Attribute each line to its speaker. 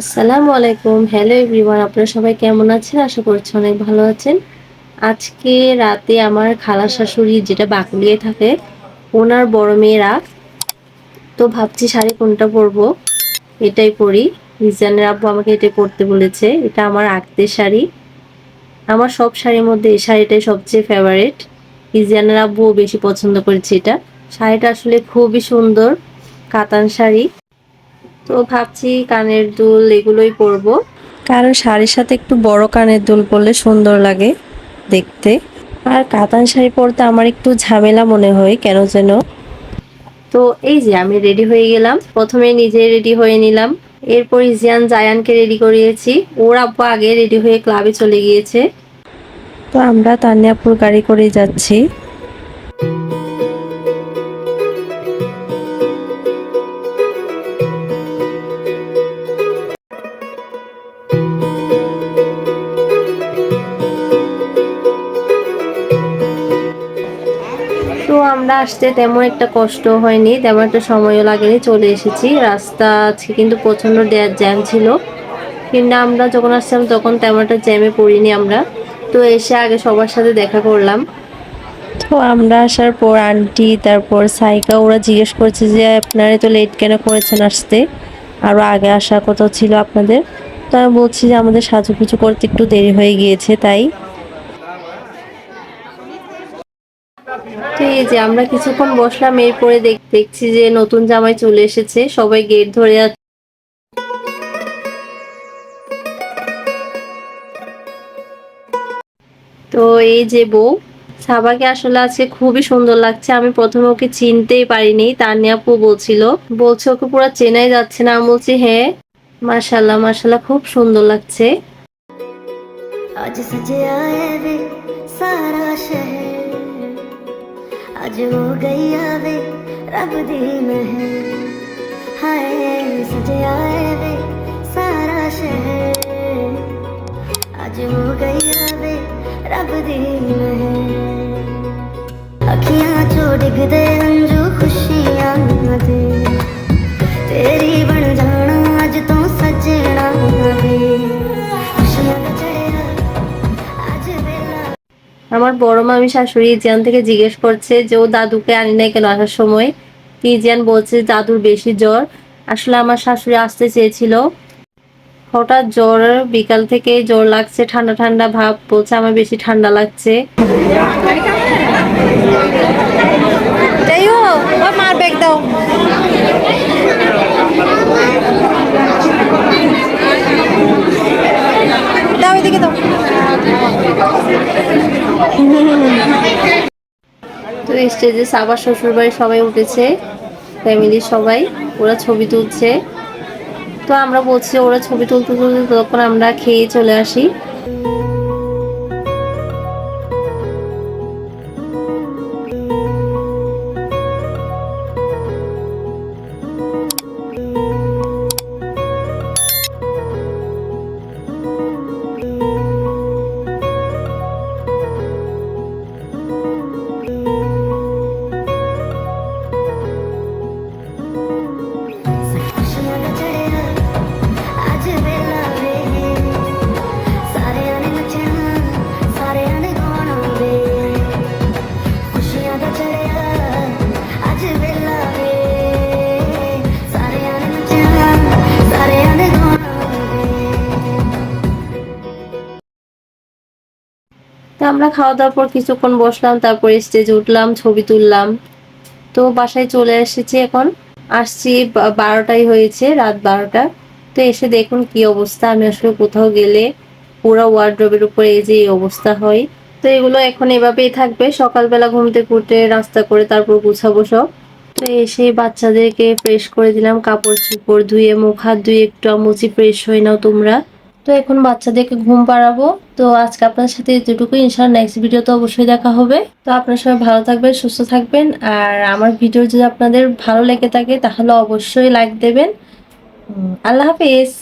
Speaker 1: আসসালামু আলাইকুম। Hello everyone আপনারা সবাই কেমন আছেন? আশা করছি অনেক ভালো আছেন। আজকে রাতে আমার খালা শাশুড়ি যেটা বাকুলিয়ে থাকে, ওনার বড় মেয়েরা, তো ভাবছি শাড়ি কোনটা পরবো? এটাই পরি। রিজানের আব্বু আমাকে এটাই পরতে বলেছে। এটা আমার আঁকতে শাড়ি। আমার সব শাড়ির মধ্যে এই শাড়িটাই সবচেয়ে ফেভারিট রিজানের আব্বুও বেশি পছন্দ করেছে এটা। শাড়িটা আসলে খুবই সুন্দর। কাতান শাড়ি। তো ভাবছি কানের দুল এগুলোই পরবো। কারণ শাড়ির সাথে একটু বড় কানের দুল পরলে সুন্দর লাগে দেখতে। আর কাতান শাড়ি পরতে আমার একটু ঝামেলা মনে হয় কেন যেন? তো এই যে আমি রেডি হয়ে গেলাম প্রথমে নিজে রেডি হয়ে নিলাম। এরপর ইজিয়ান জায়ানকে রেডি করিয়েছি। ওর আব্বু আগে রেডি হয়ে ক্লাবে চলে গিয়েছে। তো আমরা তান্যাপুর গাড়ি করে যাচ্ছি। আমরা আসতে তেমন একটা কষ্ট হয়নি, তেমন একটা সময়ও লাগেনি, চলে এসেছি। রাস্তা আজকে কিন্তু প্রচণ্ড জ্যাম ছিল। কিন্তু আমরা যখন আসছিলাম তখন তেমন একটা জ্যামে পড়িনি আমরা। তো এসে আগে সবার সাথে দেখা করলাম। তো আমরা আসার পর আন্টি, তারপর সাইকা, ওরা জিজ্ঞেস করছে যে, আপনারা তো লেট কেন করেছেন আসতে? আরও আগে আসার কথা ছিল আপনাদের। তো আমি বলছি যে, আমাদের সাজু সাজুগুজু করতে একটু দেরি হয়ে গিয়েছে, তাই তো এই যে আমরা কিছুক্ষণ বসলাম, এরপরে দেখছি যে নতুন জামাই চলে এসেছে, সবাই গেট ধরে আছে তো এই যে বউ, সাবাকে আসলে আজকে খুবই সুন্দর লাগছে, আমি প্রথমে ওকে চিনতেই পারিনি তার নিয়ে আপু বলছিল, বলছে ওকে পুরো চেনাই যাচ্ছে না বলছি হ্যাঁ মার্শাল্লাহ মার্শাল্লাহ খুব সুন্দর লাগছে।
Speaker 2: আজ আয়ে आज हो गई आवे, रब दी महर हाय सजे आए वे, सारा शहर। आज हो गई आवे, रब दी महर अखियाँ चो डिगदे अंजू खुशियाँ
Speaker 1: दे বড় মামি শাশুড়ি জিয়ান থেকে জিজ্ঞেস করছে যে, ও দাদুকে আনি নাই কেন আসার সময়? জিয়ান বলছে, দাদুর বেশি জ্বর। আসলে আমার শাশুড়ি আসতে চেয়েছিল। হঠাৎ জ্বর, বিকাল থেকে জ্বর লাগছে, ঠান্ডা ঠান্ডা ভাব, বলছে আমার বেশি ঠান্ডা লাগছে। তো স্টেজে সাবার শ্বশুর বাড়ি সবাই উঠেছে ফ্যামিলির সবাই, ওরা ছবি তুলছে। তো আমরা বলছি, ওরা ছবি তুলতে তুলতে তখন আমরা খেয়ে চলে আসি। তো আমরা খাওয়া দাওয়ার পর কিছুক্ষণ বসলাম, তারপরে স্টেজে উঠলাম, ছবি তুললাম। তো বাসায় চলে এসেছি এখন। আসছি বারোটাই হয়েছে, রাত বারোটা। তো এসে দেখুন কি অবস্থা, আমি আসলে কোথাও গেলে পুরো ওয়ার্ড্রোবের উপরে এই যে এই অবস্থা হয়। তো এগুলো এখন এভাবেই থাকবে, সকালবেলা ঘুমতে ঘুরতে রাস্তা করে তারপর গুছাবো সব। তো এসে বাচ্চাদেরকে ফ্রেশ করে দিলাম কাপড় চোপড় ধুয়ে, মুখ হাত ধুয়ে একটু মুচি ফ্রেশ হয়ে নাও তোমরা। তো এখন বাচ্চাদেরকে ঘুম পাড়াবো। তো আজকে আপনার সাথে এতটুকু ইনশাল্লাহ নেক্সট ভিডিও তো অবশ্যই দেখা হবে। তো আপনার সবাই ভালো থাকবেন, সুস্থ থাকবেন। আর আমার ভিডিও যদি আপনাদের ভালো লেগে থাকে, তাহলে অবশ্যই লাইক দেবেন। আল্লাহ হাফিজ।